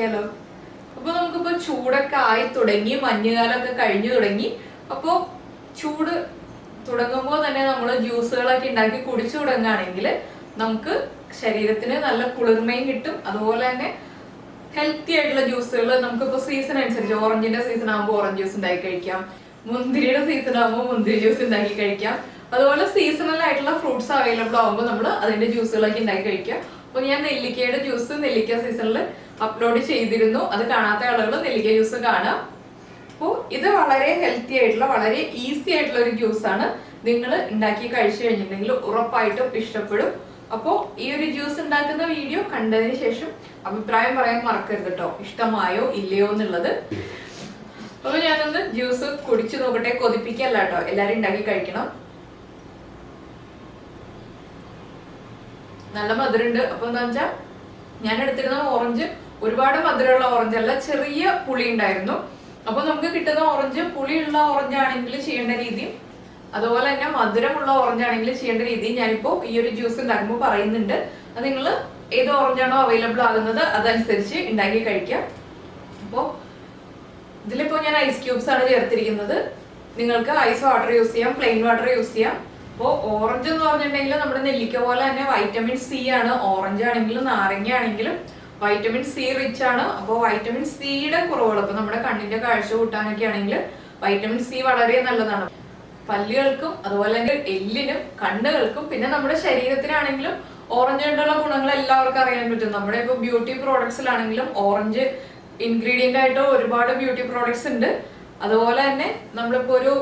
ഉണ്ടാക്കിയാലോ അപ്പൊ നമുക്കിപ്പോ ചൂടൊക്കെ ആയി തുടങ്ങി മഞ്ഞുകാലമൊക്കെ കഴിഞ്ഞു തുടങ്ങി. അപ്പോ ചൂട് തുടങ്ങുമ്പോൾ തന്നെ നമ്മൾ ജ്യൂസുകളൊക്കെ ഉണ്ടാക്കി കുടിച്ചു തുടങ്ങുകയാണെങ്കിൽ നമുക്ക് ശരീരത്തിന് നല്ല കുളിർമയും കിട്ടും. അതുപോലെ തന്നെ ഹെൽത്തി ആയിട്ടുള്ള ജ്യൂസുകൾ നമുക്കിപ്പോ സീസൺ അനുസരിച്ച് ഓറഞ്ചിന്റെ സീസൺ ആകുമ്പോൾ ഓറഞ്ച് ജ്യൂസ് ഉണ്ടാക്കി കഴിക്കാം. മുന്തിരിയുടെ സീസൺ ആകുമ്പോൾ മുന്തിരി ജ്യൂസ് ഉണ്ടാക്കി കഴിക്കാം. അതുപോലെ സീസണൽ ആയിട്ടുള്ള ഫ്രൂട്ട്സ് അവൈലബിൾ ആകുമ്പോൾ നമ്മൾ അതിന്റെ ജ്യൂസുകളൊക്കെ ഉണ്ടാക്കി കഴിക്കാം. അപ്പോൾ ഞാൻ നെല്ലിക്കയുടെ ജ്യൂസ് നെല്ലിക്ക സീസണിൽ അപ്ലോഡ് ചെയ്തിരുന്നു. അത് കാണാത്ത ആളുകൾ നെല്ലിക്ക ജ്യൂസ് കാണാം. അപ്പോൾ ഇത് വളരെ ഹെൽത്തി ആയിട്ടുള്ള വളരെ ഈസി ആയിട്ടുള്ള ഒരു ജ്യൂസ് ആണ്. നിങ്ങൾ ഉണ്ടാക്കി കഴിച്ചു കഴിഞ്ഞിട്ടുണ്ടെങ്കിൽ ഉറപ്പായിട്ടും ഇഷ്ടപ്പെടും. അപ്പോൾ ഈ ഒരു ജ്യൂസ് ഉണ്ടാക്കുന്ന വീഡിയോ കണ്ടതിന് ശേഷം അഭിപ്രായം പറയാൻ മറക്കരുത് കേട്ടോ ഇഷ്ടമായോ ഇല്ലയോ എന്നുള്ളത്. അപ്പൊ ഞാനൊന്ന് ജ്യൂസ് കുടിച്ചു നോക്കട്ടെ. കൊതിപ്പിക്കല്ല കേട്ടോ എല്ലാരും ഉണ്ടാക്കി കഴിക്കണം. നല്ല മധുരമുണ്ട്. അപ്പൊ എന്താ വെച്ചാ ഞാൻ എടുത്തിരുന്ന ഓറഞ്ച് ഒരുപാട് മധുരമുള്ള ഓറഞ്ച് അല്ല ചെറിയ പുളി ഉണ്ടായിരുന്നു. അപ്പൊ നമുക്ക് കിട്ടുന്ന ഓറഞ്ച് പുളിയുള്ള ഓറഞ്ച് ആണെങ്കിൽ ചെയ്യേണ്ട രീതി അതുപോലെ തന്നെ മധുരമുള്ള ഓറഞ്ച് ആണെങ്കിൽ ചെയ്യേണ്ട രീതി ഞാനിപ്പോ ഈ ഒരു ജ്യൂസ് ഉണ്ടാക്കുമ്പോൾ പറയുന്നുണ്ട്. അത് നിങ്ങൾ ഏത് ഓറഞ്ചാണോ അവൈലബിൾ ആകുന്നത് അതനുസരിച്ച് ഉണ്ടാക്കി കഴിക്കാം. അപ്പോൾ ഇതിലിപ്പോ ഞാൻ ഐസ് ക്യൂബ്സ് ആണ് ചേർത്തിരിക്കുന്നത്. നിങ്ങൾക്ക് ഐസ് വാട്ടർ യൂസ് ചെയ്യാം പ്ലെയിൻ വാട്ടർ യൂസ് ചെയ്യാം. അപ്പോൾ ഓറഞ്ച് എന്ന് പറഞ്ഞിട്ടുണ്ടെങ്കിൽ നമ്മുടെ നെല്ലിക്ക പോലെ തന്നെ വൈറ്റമിൻ സി ആണ്. ഓറഞ്ച് ആണെങ്കിലും നാരങ്ങ ആണെങ്കിലും വൈറ്റമിൻ സി റിച്ച് ആണ്. അപ്പോൾ വൈറ്റമിൻ സിയുടെ കുറവുകൾ അപ്പോൾ നമ്മുടെ കണ്ണിന്റെ കാഴ്ച കൂട്ടാനൊക്കെ ആണെങ്കിൽ വൈറ്റമിൻ സി വളരെ നല്ലതാണ്. പല്ലുകൾക്കും അതുപോലെ തന്നെ എല്ലിനും കണ്ണുകൾക്കും പിന്നെ നമ്മുടെ ശരീരത്തിനാണെങ്കിലും ഓറഞ്ച് കൊണ്ടുള്ള ഗുണങ്ങൾ എല്ലാവർക്കും അറിയാൻ പറ്റും. നമ്മുടെ ഇപ്പൊ ബ്യൂട്ടി പ്രോഡക്ട്സിലാണെങ്കിലും ഓറഞ്ച് ഇൻഗ്രീഡിയന്റ് ആയിട്ട് ഒരുപാട് ബ്യൂട്ടി പ്രോഡക്ട്സ് ഉണ്ട്. അതുപോലെ തന്നെ നമ്മളിപ്പോ ഒരു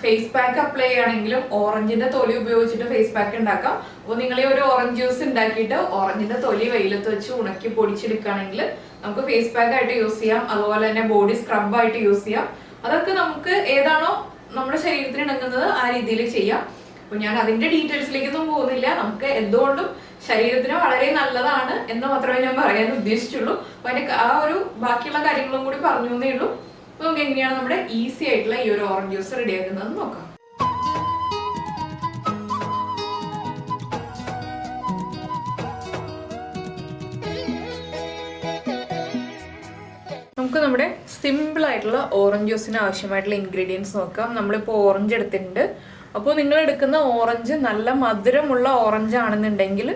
ഫേസ് പാക്ക് അപ്ലൈ ചെയ്യുകയാണെങ്കിലും ഓറഞ്ചിന്റെ തൊലി ഉപയോഗിച്ചിട്ട് ഫേസ് പാക്ക് ഉണ്ടാക്കാം. അപ്പോൾ നിങ്ങൾ ഈ ഒരു ഓറഞ്ച് ജ്യൂസ് ഉണ്ടാക്കിയിട്ട് ഓറഞ്ചിന്റെ തൊലി വെയിലത്ത് വെച്ച് ഉണക്കി പൊടിച്ചെടുക്കുകയാണെങ്കിൽ നമുക്ക് ഫേസ് പാക്ക് ആയിട്ട് യൂസ് ചെയ്യാം. അതുപോലെ തന്നെ ബോഡി സ്ക്രബ് ആയിട്ട് യൂസ് ചെയ്യാം. അതൊക്കെ നമുക്ക് ഏതാണോ നമ്മുടെ ശരീരത്തിന് ഇണങ്ങുന്നത് ആ രീതിയിൽ ചെയ്യാം. അപ്പൊ ഞാൻ അതിന്റെ ഡീറ്റെയിൽസിലേക്കൊന്നും പോകുന്നില്ല. നമുക്ക് എന്തുകൊണ്ടും ശരീരത്തിന് വളരെ നല്ലതാണ് എന്ന് മാത്രമേ ഞാൻ പറയാൻ ഉദ്ദേശിച്ചുള്ളൂ. അപ്പൊ ആ ഒരു ബാക്കിയുള്ള കാര്യങ്ങളും കൂടി പറഞ്ഞു എന്നേ ഉള്ളൂ. നമുക്ക് എങ്ങനെയാണ് നമ്മുടെ ഈസി ആയിട്ടുള്ള ഈ ഒരു ഓറഞ്ച് ജ്യൂസ് റെഡിയാക്കുന്നത് നോക്കാം. നമുക്ക് നമ്മുടെ സിമ്പിൾ ആയിട്ടുള്ള ഓറഞ്ച് ജ്യൂസിന് ആവശ്യമായിട്ടുള്ള ഇൻഗ്രീഡിയൻസ് നോക്കാം. നമ്മളിപ്പോൾ ഓറഞ്ച് എടുത്തിട്ടുണ്ട്. അപ്പോൾ നിങ്ങൾ എടുക്കുന്ന ഓറഞ്ച് നല്ല മധുരമുള്ള ഓറഞ്ച് ആണെന്നുണ്ടെങ്കിൽ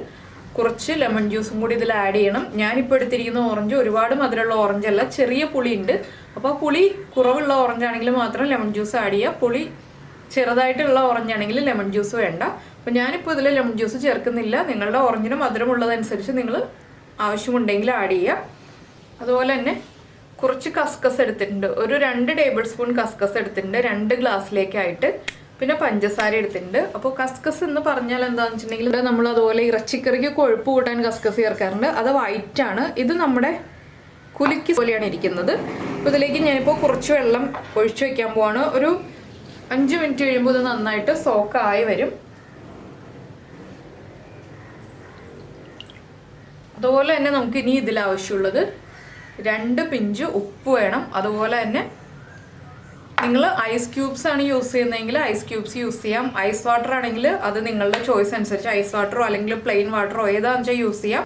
കുറച്ച് ലെമൺ ജ്യൂസും കൂടി ഇതിൽ ആഡ് ചെയ്യണം. ഞാനിപ്പോൾ എടുത്തിരിക്കുന്ന ഓറഞ്ച് ഒരുപാട് മധുരമുള്ള ഓറഞ്ച് അല്ല ചെറിയ പുളി ഉണ്ട് അപ്പോൾ പുളി കുറവുള്ള ഓറഞ്ച് ആണെങ്കിൽ മാത്രം ലെമൺ ജ്യൂസ് ആഡ് ചെയ്യുക. പുളി ചെറുതായിട്ടുള്ള ഓറഞ്ച് ആണെങ്കിൽ ലെമൺ ജ്യൂസ് വേണ്ട. അപ്പോൾ ഞാനിപ്പോൾ ഇതിൽ ലെമൺ ജ്യൂസ് ചേർക്കുന്നില്ല. നിങ്ങളുടെ ഓറഞ്ചിന് മധുരമുള്ളതനുസരിച്ച് നിങ്ങൾ ആവശ്യമുണ്ടെങ്കിൽ ആഡ് ചെയ്യുക. അതുപോലെ തന്നെ കുറച്ച് കസ്കസ് എടുത്തിട്ടുണ്ട്. ഒരു രണ്ട് ടേബിൾ സ്പൂൺ കസ്കസ് എടുത്തിട്ടുണ്ട്. രണ്ട് ഗ്ലാസ്സിലേക്കായിട്ട് പിന്നെ പഞ്ചസാര എടുത്തിട്ടുണ്ട്. അപ്പോൾ കസ്കസ് എന്ന് പറഞ്ഞാൽ എന്താണെന്ന് വെച്ചിട്ടുണ്ടെങ്കിൽ നമ്മൾ അതുപോലെ ഇറച്ചിക്കറിക്ക് കൊഴുപ്പ് കൂട്ടാൻ കസ്കസ് ചേർക്കാറുണ്ട്. അത് വൈറ്റ് ആണ്. ഇത് നമ്മുടെ കുലുക്കി പോലെയാണ് ഇരിക്കുന്നത്. അപ്പോൾ ഇതിലേക്ക് ഞാനിപ്പോൾ കുറച്ച് വെള്ളം ഒഴിച്ചു വയ്ക്കാൻ പോവാണ്. ഒരു അഞ്ച് മിനിറ്റ് കഴിയുമ്പോൾ ഇത് നന്നായിട്ട് ആയി വരും. അതുപോലെ തന്നെ നമുക്ക് ഇനി ഇതിൽ ആവശ്യമുള്ളത് രണ്ട് പിഞ്ച് ഉപ്പ് വേണം. അതുപോലെ തന്നെ നിങ്ങൾ ഐസ് ക്യൂബ്സ് ആണ് യൂസ് ചെയ്യുന്നതെങ്കിൽ ഐസ് ക്യൂബ്സ് യൂസ് ചെയ്യാം. ഐസ് വാട്ടർ ആണെങ്കിൽ അത് നിങ്ങളുടെ ചോയ്സ് അനുസരിച്ച് ഐസ് വാട്ടറോ അല്ലെങ്കിൽ പ്ലെയിൻ വാട്ടറോ ഏതാണെന്ന് വെച്ചാൽ യൂസ് ചെയ്യാം.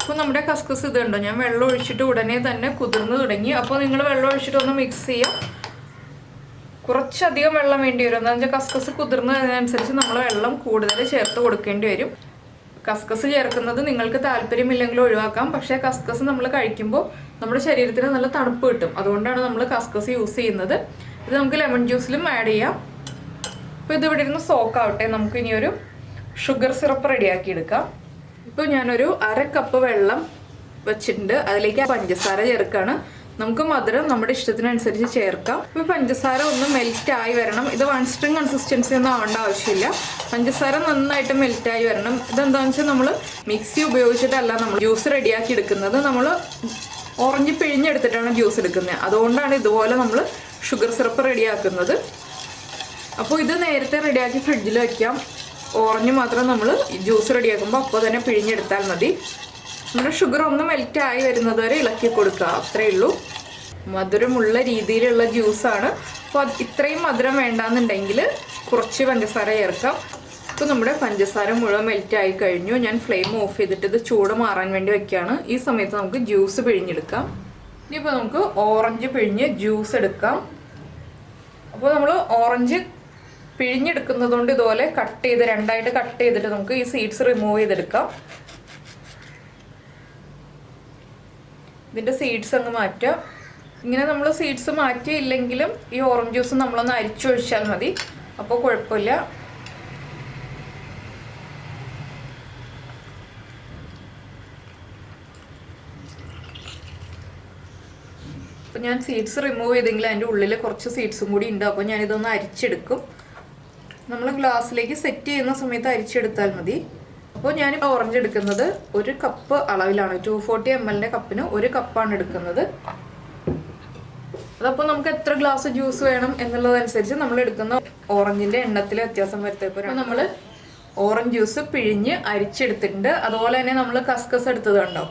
അപ്പോൾ നമ്മുടെ കസ്കസ് ഇതുണ്ടോ ഞാൻ വെള്ളം ഒഴിച്ചിട്ട് ഉടനെ തന്നെ കുതിർന്ന് തുടങ്ങി. അപ്പോൾ നിങ്ങൾ വെള്ളം ഒഴിച്ചിട്ട് ഒന്ന് മിക്സ് ചെയ്യാം. കുറച്ചധികം വെള്ളം വേണ്ടി വരും. എന്താണെന്ന് വെച്ചാൽ കസ്കസ് കുതിർന്നതിനനുസരിച്ച് നമ്മൾ വെള്ളം കൂടുതൽ ചേർത്ത് കൊടുക്കേണ്ടി വരും. കസ്കസ് ചേർക്കുന്നത് നിങ്ങൾക്ക് താല്പര്യമില്ലെങ്കിൽ ഒഴിവാക്കാം. പക്ഷേ കസ്കസ് നമ്മൾ കഴിക്കുമ്പോൾ നമ്മുടെ ശരീരത്തിന് നല്ല തണുപ്പ് കിട്ടും. അതുകൊണ്ടാണ് നമ്മൾ കസ്കസ് യൂസ് ചെയ്യുന്നത്. ഇത് നമുക്ക് ലെമൺ ജ്യൂസിലും ആഡ് ചെയ്യാം. അപ്പോൾ ഇതിവിടെ ഇരുന്ന് സോക്ക് ആവട്ടെ. നമുക്ക് ഇനി ഒരു ഷുഗർ സിറപ്പ് റെഡിയാക്കി എടുക്കാം. ഇപ്പോൾ ഞാനൊരു അര കപ്പ് വെള്ളം വെച്ചിട്ടുണ്ട്. അതിലേക്ക് പഞ്ചസാര ചേർക്കാണ്. നമുക്ക് മധുരം നമ്മുടെ ഇഷ്ടത്തിനനുസരിച്ച് ചേർക്കാം. ഇപ്പോൾ പഞ്ചസാര ഒന്ന് മെൽറ്റ് ആയി വരണം. ഇത് വൺ സ്ട്രിങ് കൺസിസ്റ്റൻസി ഒന്നും ആവേണ്ട ആവശ്യമില്ല. പഞ്ചസാര നന്നായിട്ട് മെൽറ്റ് ആയി വരണം. ഇതെന്താണെന്ന് വെച്ചാൽ നമ്മൾ മിക്സി ഉപയോഗിച്ചിട്ടല്ല നമ്മൾ ജ്യൂസ് റെഡിയാക്കി എടുക്കുന്നത്. നമ്മൾ ഓറഞ്ച് പിഴിഞ്ഞെടുത്തിട്ടാണ് ജ്യൂസ് എടുക്കുന്നത്. അതുകൊണ്ടാണ് ഇതുപോലെ നമ്മൾ ഷുഗർ സിറപ്പ് റെഡിയാക്കുന്നത് അപ്പോൾ ഇത് നേരത്തെ റെഡിയാക്കി ഫ്രിഡ്ജിൽ വയ്ക്കാം ഓറഞ്ച് മാത്രം നമ്മൾ ജ്യൂസ് റെഡിയാക്കുമ്പോൾ അപ്പോൾ തന്നെ പിഴിഞ്ഞെടുത്താൽ മതി. നമ്മുടെ ഷുഗർ ഒന്ന് മെൽറ്റ് ആയി വരുന്നത് വരെ ഇളക്കി കൊടുക്കുക. അത്രേ ഉള്ളൂ. മധുരമുള്ള രീതിയിലുള്ള ജ്യൂസാണ് അപ്പോൾ ഇത്രയും മധുരം വേണ്ടാന്നുണ്ടെങ്കിൽ കുറച്ച് പഞ്ചസാര ചേർക്കാം. ഇപ്പോൾ നമ്മുടെ പഞ്ചസാര മുഴുവൻ മെൽറ്റ് ആയി കഴിഞ്ഞു. ഞാൻ ഫ്ലെയിം ഓഫ് ചെയ്തിട്ട് ഇത് ചൂട് മാറാൻ വേണ്ടി വെക്കുകയാണ്. ഈ സമയത്ത് നമുക്ക് ജ്യൂസ് പിഴിഞ്ഞെടുക്കാം. ഇനിയിപ്പോൾ നമുക്ക് ഓറഞ്ച് പിഴിഞ്ഞ് ജ്യൂസ് എടുക്കാം. അപ്പോൾ നമ്മൾ ഓറഞ്ച് പിഴിഞ്ഞെടുക്കുന്നതുകൊണ്ട് ഇതുപോലെ കട്ട് ചെയ്ത് രണ്ടായിട്ട് കട്ട് ചെയ്തിട്ട് നമുക്ക് ഈ സീഡ്സ് റിമൂവ് ചെയ്തെടുക്കാം. ഇതിന്റെ സീഡ്സ് അങ്ങ് മാറ്റുക. ഇങ്ങനെ നമ്മൾ സീഡ്സ് മാറ്റിയില്ലെങ്കിലും ഈ ഓറഞ്ച് ജ്യൂസ് നമ്മളൊന്ന് അരിച്ചൊഴിച്ചാൽ മതി. അപ്പോൾ കുഴപ്പമില്ല. അപ്പം ഞാൻ സീഡ്സ് റിമൂവ് ചെയ്തെങ്കിൽ അതിന്റെ ഉള്ളിൽ കുറച്ച് സീഡ്സും കൂടി ഉണ്ട്. അപ്പോൾ ഞാനിതൊന്ന് അരിച്ചെടുക്കും. നമ്മൾ ഗ്ലാസ്സിലേക്ക് സെറ്റ് ചെയ്യുന്ന സമയത്ത് അരിച്ചെടുത്താൽ മതി. അപ്പോൾ ഞാൻ ഓറഞ്ച് എടുക്കുന്നത് ഒരു കപ്പ് അളവിലാണ്. ടു ഫോർട്ടി എം എല്ലിന്റെ കപ്പിന് ഒരു കപ്പാണ് എടുക്കുന്നത്. അതപ്പോൾ നമുക്ക് എത്ര ഗ്ലാസ് ജ്യൂസ് വേണം എന്നുള്ളതനുസരിച്ച് നമ്മൾ എടുക്കുന്ന ഓറഞ്ചിന്റെ എണ്ണത്തിൽ വ്യത്യാസം വരുത്തപ്പോൾ നമ്മൾ ഓറഞ്ച് ജ്യൂസ് പിഴിഞ്ഞ് അരിച്ചെടുത്തിട്ടുണ്ട്. അതുപോലെ തന്നെ നമ്മൾ കസ്കസ് എടുത്തത് കണ്ടോ?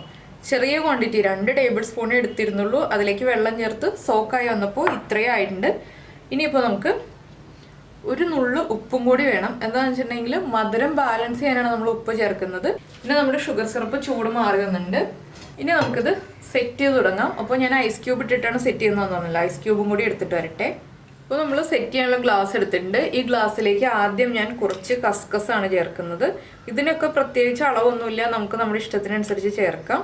ചെറിയ ക്വാണ്ടിറ്റി രണ്ട് ടേബിൾ സ്പൂൺ എടുത്തിരുന്നുള്ളൂ. അതിലേക്ക് വെള്ളം ചേർത്ത് സോക്കായി വന്നപ്പോൾ ഇത്രയും ആയിട്ടുണ്ട്. ഇനിയിപ്പോൾ നമുക്ക് ഒരു നുള്ളു ഉപ്പും കൂടി വേണം. എന്താണെന്ന് വെച്ചിട്ടുണ്ടെങ്കിൽ മധുരം ബാലൻസ് ചെയ്യാനാണ് നമ്മൾ ഉപ്പ് ചേർക്കുന്നത്. പിന്നെ നമ്മുടെ ഷുഗർ സിറപ്പ് ചൂട് മാറി വന്നിട്ടുണ്ട്. ഇനി നമുക്കിത് സെറ്റ് ചെയ്ത് തുടങ്ങാം. അപ്പോൾ ഞാൻ ഐസ് ക്യൂബ് ഇട്ടിട്ടാണ് സെറ്റ് ചെയ്യുന്നതെന്ന് തോന്നുന്നില്ല ഐസ് ക്യൂബും കൂടി എടുത്തിട്ട് വരട്ടെ. അപ്പോൾ നമ്മൾ സെറ്റ് ചെയ്യാനുള്ള ഗ്ലാസ് എടുത്തിട്ടുണ്ട്. ഈ ഗ്ലാസ്സിലേക്ക് ആദ്യം ഞാൻ കുറച്ച് കസ്കസ് ആണ് ചേർക്കുന്നത്. ഇതിനൊക്കെ പ്രത്യേകിച്ച് അളവൊന്നുമില്ല. നമുക്ക് നമ്മുടെ ഇഷ്ടത്തിനനുസരിച്ച് ചേർക്കാം.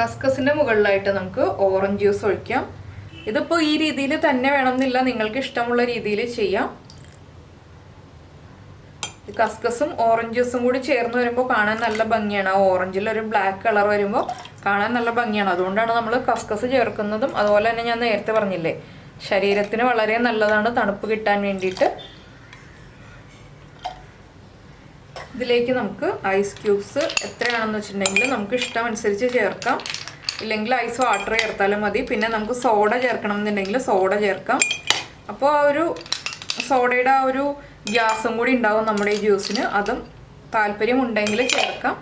കസ്കസിന്റെ മുകളിലായിട്ട് നമുക്ക് ഓറഞ്ച് ജ്യൂസ് ഒഴിക്കാം. ഇതിപ്പോൾ ഈ രീതിയിൽ തന്നെ വേണമെന്നില്ല. നിങ്ങൾക്ക് ഇഷ്ടമുള്ള രീതിയിൽ ചെയ്യാം. കസ്കസും ഓറഞ്ച് ജ്യൂസും കൂടി ചേർന്ന് വരുമ്പോൾ കാണാൻ നല്ല ഭംഗിയാണ്. ഓറഞ്ചിൽ ഒരു ബ്ലാക്ക് കളർ വരുമ്പോൾ കാണാൻ നല്ല ഭംഗിയാണ്. അതുകൊണ്ടാണ് നമ്മൾ കസ്കസ് ചേർക്കുന്നതും. അതുപോലെ തന്നെ ഞാൻ നേരത്തെ പറഞ്ഞില്ലേ ശരീരത്തിന് വളരെ നല്ലതാണ് തണുപ്പ് കിട്ടാൻ വേണ്ടിയിട്ട്. ഇതിലേക്ക് നമുക്ക് ഐസ് ക്യൂബ്സ് എത്രയാണെന്ന് വെച്ചിട്ടുണ്ടെങ്കിൽ നമുക്ക് ഇഷ്ടം അനുസരിച്ച് ചേർക്കാം. ഇല്ലെങ്കിൽ ഐസ് വാട്ടർ ചേർത്താലും മതി. പിന്നെ നമുക്ക് സോഡ ചേർക്കണം എന്നുണ്ടെങ്കിൽ സോഡ ചേർക്കാം. അപ്പോൾ ആ ഒരു സോഡയുടെ ആ ഒരു ഗ്യാസും കൂടി ഉണ്ടാവും നമ്മുടെ ഈ ജ്യൂസിന് അതും താല്പര്യമുണ്ടെങ്കിൽ ചേർക്കാം.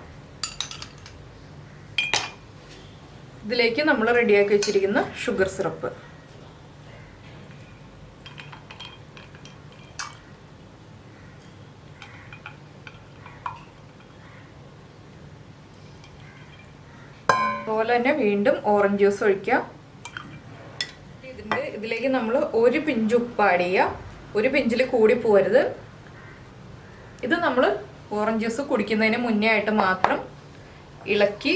ഇതിലേക്ക് നമ്മൾ റെഡിയാക്കി വെച്ചിരിക്കുന്ന ഷുഗർ സിറപ്പ് അതുപോലെ തന്നെ വീണ്ടും ഓറഞ്ച് ജ്യൂസ് ഒഴിക്കുക ഇതിന്റെ ഇതിലേക്ക് നമ്മൾ ഒരു പിഞ്ച് ഉപ്പ് ആഡ് ചെയ്യുക. ഒരു പിഞ്ചിൽ കൂടി പോരുത്. ഇത് നമ്മൾ ഓറഞ്ച് ജ്യൂസ് കുടിക്കുന്നതിന് മുന്നേ ആയിട്ട് മാത്രം ഇളക്കി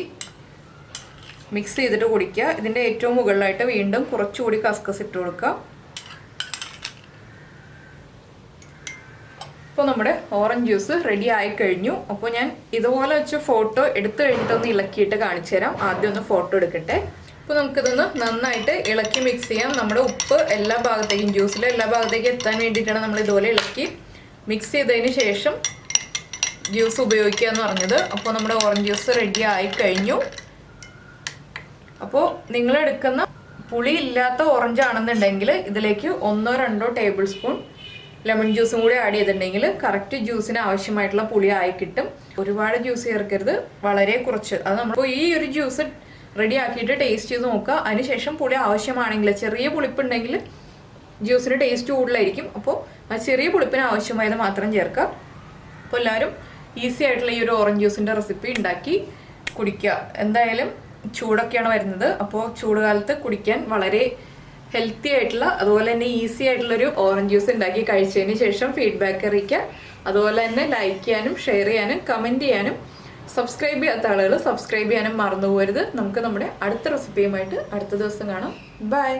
മിക്സ് ചെയ്തിട്ട് കുടിക്കുക. ഇതിന്റെ ഏറ്റവും മുകളിലായിട്ട് വീണ്ടും കുറച്ചുകൂടി കസ്കസ് ഇട്ട് കൊടുക്കുക ഇപ്പോൾ നമ്മുടെ ഓറഞ്ച് ജ്യൂസ് റെഡി ആയി കഴിഞ്ഞു അപ്പോൾ ഞാൻ ഇതുപോലെ വെച്ച് ഫോട്ടോ എടുത്തു കഴിഞ്ഞിട്ടൊന്ന് ഇളക്കിയിട്ട് കാണിച്ചു തരാം. ആദ്യം ഒന്ന് ഫോട്ടോ എടുക്കട്ടെ. അപ്പോൾ നമുക്കിതൊന്ന് നന്നായിട്ട് ഇളക്കി മിക്സ് ചെയ്യാം. നമ്മുടെ ഉപ്പ് എല്ലാ ഭാഗത്തേക്കും ജ്യൂസിലെ എല്ലാ ഭാഗത്തേക്കും എത്താൻ വേണ്ടിയിട്ടാണ് നമ്മൾ ഇതുപോലെ ഇളക്കി മിക്സ് ചെയ്തതിന് ശേഷം ജ്യൂസ് ഉപയോഗിക്കുക എന്ന് പറഞ്ഞത്. അപ്പോൾ നമ്മുടെ ഓറഞ്ച് ജ്യൂസ് റെഡി ആയി കഴിഞ്ഞു അപ്പോൾ നിങ്ങളെടുക്കുന്ന പുളി ഇല്ലാത്ത ഓറഞ്ച് ആണെന്നുണ്ടെങ്കിൽ ഇതിലേക്ക് ഒന്നോ രണ്ടോ ടേബിൾ സ്പൂൺ ലെമൺ ജ്യൂസും കൂടി ആഡ് ചെയ്തിട്ടുണ്ടെങ്കിൽ കറക്റ്റ് ജ്യൂസിന് ആവശ്യമായിട്ടുള്ള പുളി ആയി കിട്ടും. ഒരുപാട് ജ്യൂസ് ചേർക്കരുത്. വളരെ കുറച്ച്. അത് നമ്മൾ ഈ ഒരു ജ്യൂസ് റെഡി ആക്കിയിട്ട് ടേസ്റ്റ് ചെയ്ത് നോക്കുക. അതിനുശേഷം പുളി ആവശ്യമാണെങ്കിൽ ചെറിയ പുളിപ്പുണ്ടെങ്കിൽ ജ്യൂസിന് ടേസ്റ്റ് കൂടുതലായിരിക്കും. അപ്പോൾ ആ ചെറിയ പുളിപ്പിന് ആവശ്യമായത് മാത്രം ചേർക്കുക. അപ്പോൾ എല്ലാവരും ഈസി ആയിട്ടുള്ള ഈ ഒരു ഓറഞ്ച് ജ്യൂസിന്റെ റെസിപ്പി ഉണ്ടാക്കി കുടിക്കുക. എന്തായാലും ചൂടൊക്കെയാണ് വരുന്നത്. അപ്പോൾ ചൂടുകാലത്ത് കുടിക്കാൻ വളരെ ഹെൽത്തി ആയിട്ടുള്ള അതുപോലെ തന്നെ ഈസി ആയിട്ടുള്ളൊരു ഓറഞ്ച് ജ്യൂസ് ഉണ്ടാക്കി കഴിച്ചതിന് ശേഷം ഫീഡ്ബാക്ക് അറിയിക്കുക. അതുപോലെ തന്നെ ലൈക്ക് ചെയ്യാനും ഷെയർ ചെയ്യാനും കമന്റ് ചെയ്യാനും സബ്സ്ക്രൈബ് ചെയ്യാത്ത ആളുകൾ സബ്സ്ക്രൈബ് ചെയ്യാനും മറന്നു പോകരുത് നമുക്ക് നമ്മുടെ അടുത്ത റെസിപ്പിയുമായിട്ട് അടുത്ത ദിവസം കാണാം. ബൈ